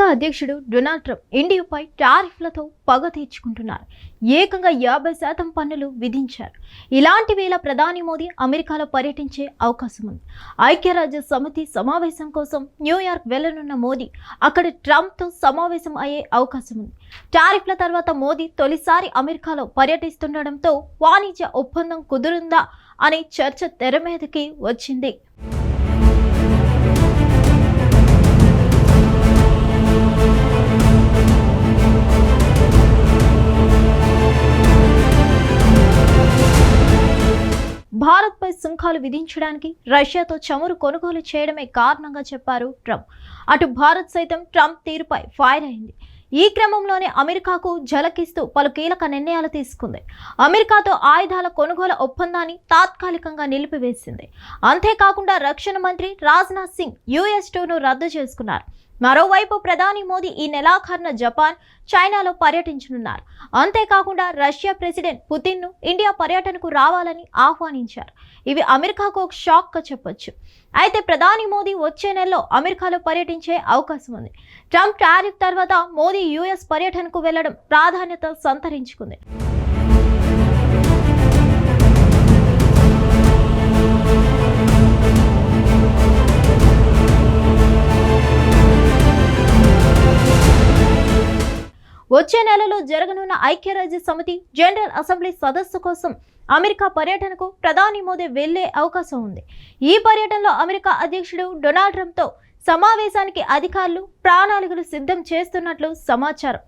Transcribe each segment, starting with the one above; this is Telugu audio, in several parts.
అమెరికా అధ్యక్షుడు డొనాల్డ్ ట్రంప్ ఇండియాపై టారిఫ్లతో పగ తీర్చుకుంటున్నారు. ఏకంగా యాభై శాతం పన్నులు విధించారు. ఇలాంటి వేళ ప్రధాని మోదీ అమెరికాలో పర్యటించే అవకాశం ఉంది. ఐక్యరాజ్య సమితి సమావేశం కోసం న్యూయార్క్ వెళ్ళనున్న మోదీ అక్కడ ట్రంప్తో సమావేశం అయ్యే అవకాశం ఉంది. టారిఫ్ల తర్వాత మోదీ తొలిసారి అమెరికాలో పర్యటిస్తుండటంతో వాణిజ్య ఒప్పందం కుదురుందా అనే చర్చ తెర మీదకి వచ్చింది. భారత్పై సుంకాలు విధించడానికి రష్యాతో చమురు కొనుగోలు చేయడమే కారణంగా చెప్పారు ట్రంప్. అటు భారత్ సైతం ట్రంప్ తీరుపై ఫైర్ అయింది. ఈ క్రమంలోనే అమెరికాకు జలకిస్తూ పలు కీలక నిర్ణయాలు తీసుకుంది. అమెరికాతో ఆయుధాల కొనుగోలు ఒప్పందాన్ని తాత్కాలికంగా నిలిపివేసింది. అంతేకాకుండా రక్షణ మంత్రి రాజ్నాథ్ సింగ్ యుఎస్ టూను రద్దు చేసుకున్నారు. మరోవైపు ప్రధాని మోదీ ఈ నెలాఖరున జపాన్ చైనాలో పర్యటించనున్నారు. అంతేకాకుండా రష్యా ప్రెసిడెంట్ పుతిన్ను ఇండియా పర్యటనకు రావాలని ఆహ్వానించారు. ఇవి అమెరికాకు ఒక షాక్గా చెప్పొచ్చు. అయితే ప్రధాని మోదీ వచ్చే నెలలో అమెరికాలో పర్యటించే అవకాశం ఉంది. ట్రంప్ టారిఫ్ తర్వాత మోదీ యుఎస్ పర్యటనకు వెళ్ళడం ప్రాధాన్యత సంతరించుకుంది. వచ్చే నెలలో జరగనున్న ఐక్యరాజ్య సమితి జనరల్ అసెంబ్లీ సదస్సు కోసం అమెరికా పర్యటనకు ప్రధాని మోదీ వెళ్ళే అవకాశం ఉంది. ఈ పర్యటనలో అమెరికా అధ్యక్షుడు డొనాల్డ్ ట్రంప్తో సమావేశానికి అధికారులు ప్రణాళికలు సిద్ధం చేస్తున్నట్లు సమాచారం.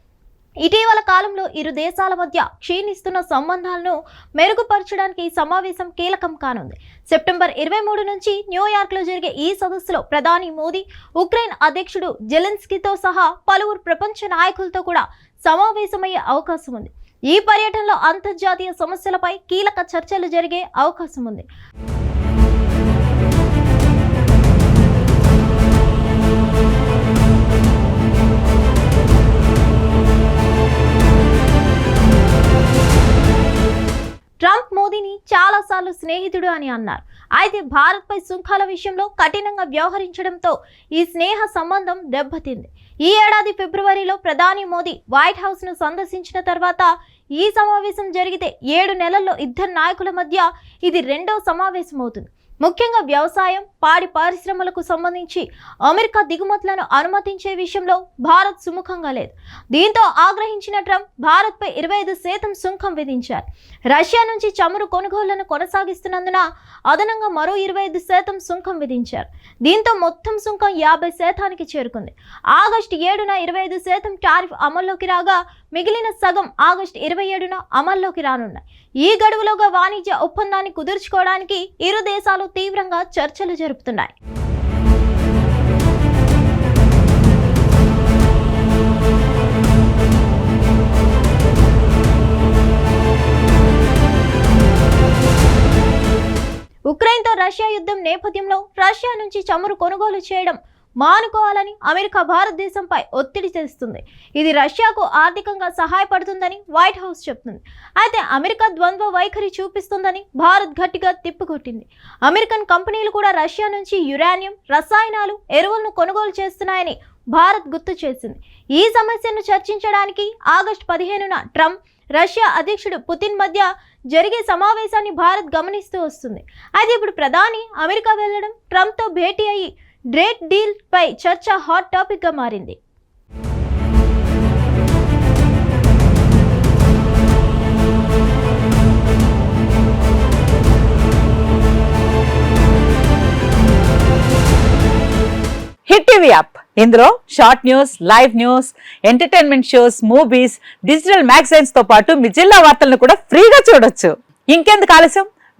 ఇటీవల కాలంలో ఇరు దేశాల మధ్య క్షీణిస్తున్న సంబంధాలను మెరుగుపరచడానికి ఈ సమావేశం కీలకం కానుంది. సెప్టెంబర్ ఇరవై మూడు నుంచి న్యూయార్క్లో జరిగే ఈ సదస్సులో ప్రధాని మోదీ ఉక్రెయిన్ అధ్యక్షుడు జెలెన్స్కీతో సహా పలువురు ప్రపంచ నాయకులతో కూడా సమావేశమయ్యే అవకాశం ఉంది. ఈ పర్యటనలో అంతర్జాతీయ సమస్యలపై కీలక చర్చలు జరిగే అవకాశం ఉంది. స్నేహితుడు అని అన్నారు. అయితే భారత్పై సుంకాల విషయంలో కఠినంగా వ్యవహరించడంతో ఈ స్నేహ సంబంధం దెబ్బతింది. ఈ ఏడాది ఫిబ్రవరిలో ప్రధాని మోదీ వైట్ హౌస్ను సందర్శించిన తర్వాత ఈ సమావేశం జరిగితే ఏడు నెలల్లో ఇద్దరు నాయకుల మధ్య ఇది రెండో సమావేశం అవుతుంది ముఖ్యంగా వ్యవసాయం పాడి పరిశ్రమలకు సంబంధించి అమెరికా దిగుమతులను అనుమతించే విషయంలో భారత్ సుముఖంగా లేదు. దీంతో ఆగ్రహించిన ట్రంప్ భారత్పై ఇరవై ఐదు శాతం సుంకం విధించారు. రష్యా నుంచి చమురు కొనుగోళ్ళను కొనసాగిస్తున్నందున అదనంగా మరో ఇరవై ఐదు శాతం సుంకం విధించారు. దీంతో మొత్తం సుంకం యాభై శాతానికి చేరుకుంది. ఆగస్టు ఏడున ఇరవై ఐదు శాతం టారిఫ్ అమల్లోకి రాగా మిగిలిన సగం ఆగస్టు ఇరవై ఏడున అమల్లోకి రానున్నాయి. ఈ గడువులోగా వాణిజ్య ఒప్పందాన్ని కుదుర్చుకోవడానికి ఇరు దేశాలు తీవ్రంగా చర్చలు జరుపుతున్నాయి. ఉక్రెయిన్తో రష్యా యుద్ధం నేపథ్యంలో రష్యా నుంచి చమురు కొనుగోలు చేయడం మానుకోవాలని అమెరికా భారతదేశంపై ఒత్తిడి చేస్తుంది ఇది రష్యాకు ఆర్థికంగా సహాయపడుతుందని వైట్ హౌస్ చెప్తుంది. అయితే అమెరికా ద్వంద్వ వైఖరి చూపిస్తుందని భారత్ గట్టిగా తిప్పికొట్టింది. అమెరికన్ కంపెనీలు కూడా రష్యా నుంచి యురేనియం రసాయనాలు ఎరువులను కొనుగోలు చేస్తున్నాయని భారత్ గుర్తు చేసింది. ఈ సమస్యను చర్చించడానికి ఆగస్టు పదిహేనున ట్రంప్ రష్యా అధ్యక్షుడు పుతిన్ మధ్య జరిగే సమావేశాన్ని భారత్ గమనిస్తూ వస్తుంది. అయితే ఇప్పుడు ప్రధాని అమెరికా వెళ్ళడం ట్రంప్తో భేటీ అయ్యి డ్రేట్ డీల్ పై చర్చ హాట్ టాపిక్గా మారింది. హిట్ టీవీ యాప్ ఇందులో short news live news entertainment shows movies digital మ్యాగజైన్స్తో పాటు మీ జిల్లా వార్తలను కూడా ఫ్రీగా చూడొచ్చు. ఇంకెందుకు ఆలస్యం?